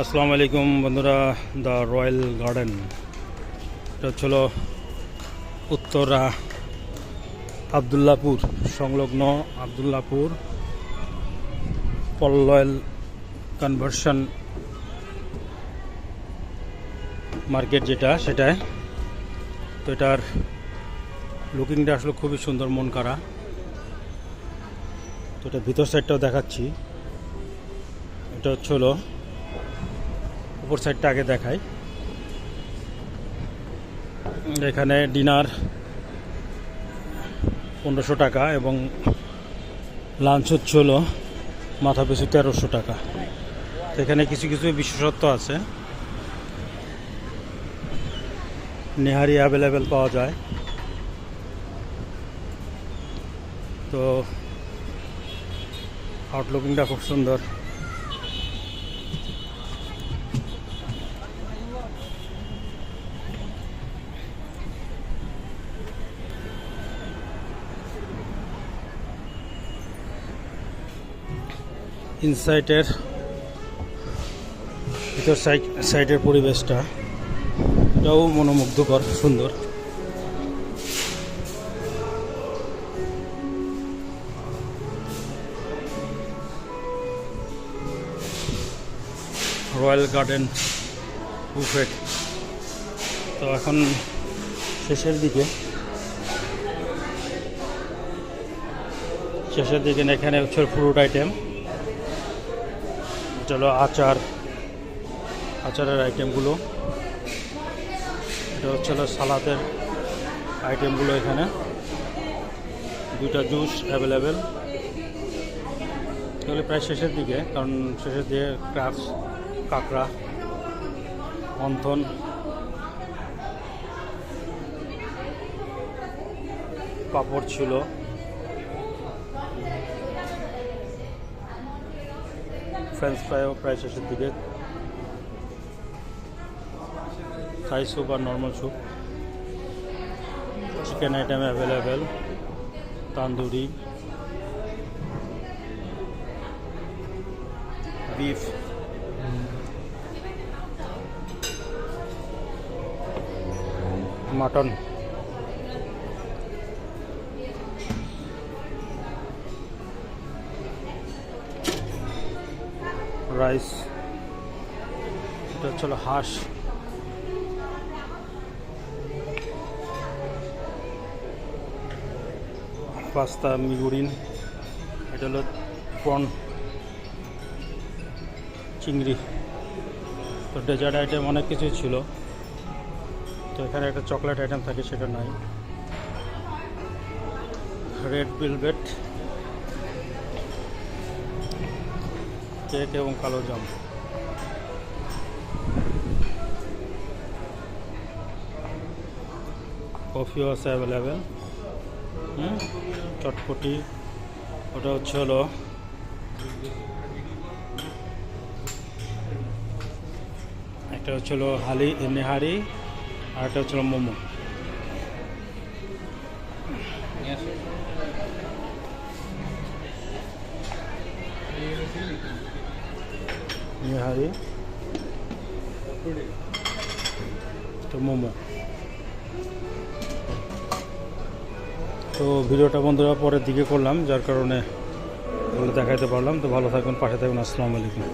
আসসালামু আলাইকুম বন্ধুরা, দ্য রয়্যাল গার্ডেন। এটা হচ্ছিল উত্তরা আবদুল্লাপুর, সংলগ্ন আবদুল্লাপুর পলয়েল কনভার্সন মার্কেট যেটা, সেটায়। তো এটার লুকিংটা আসলে খুবই সুন্দর মন কারা। তো এটা ভিতর সাইডটাও দেখাচ্ছি। এটা হচ্ছে হলো উপর সাইডটা আগে দেখাই। এখানে ডিনার পনেরোশো টাকা এবং লাঞ্চ হচ্ছে হলো মাথা পিছু তেরোশো টাকা। এখানে কিছু কিছু বিশেষত্ব আছে। নেহারি অ্যাভেলেবেল পাওয়া যায়। তো আউটলুকিংটা খুব সুন্দর। ইনসাইটের ভিতর সাইড সাইডের পরিবেশটা এটাও মনোমুগ্ধকর, সুন্দর। Royal garden buffet. তো এখন শেষের দিকে। শেষের দিকে এখানে হচ্ছে ফ্রুট আইটেম। চলো আচার, আচারের আইটেমগুলো এটা হচ্ছে সালাদের আইটেমগুলো এখানে। দুইটা জুস অ্যাভেলেবেল এগুলো প্রায় শেষের দিকে, কারণ শেষের দিকে ক্রাফস কাঁকড়া মন্থন পাপড় ছিল। ফ্রেঞ্চ ফ্রাইও প্রায় দিকে। থাই স্যুপ আর normal soup. Chicken item available tandoori beef mutton rice এটা হচ্ছে হাঁস। পাস্তা মিগুরিন এটা হলো প্রন। চিংড়ি। তো ডেজার্ট আইটেম অনেক কিছু ছিল। তো এখানে একটা চকলেট আইটেম থাকে, সেটা নাই। রেড বিলভেট কেক এবং কালো জাম। কফিও আছে অ্যাভেলেবেল হুম, চটপটি। ওটা হচ্ছে হলো একটা হচ্ছে হলো হালি, নেহারি, আর একটা হচ্ছে মোমো। নেহারি তো মোমো তো ভিডিওটা বন্ধুরা পরের দিকে করলাম, যার কারণে দেখাইতে পারলাম। তো ভালো থাকবেন, পাশে থাকবেন। আসসালামু আলাইকুম।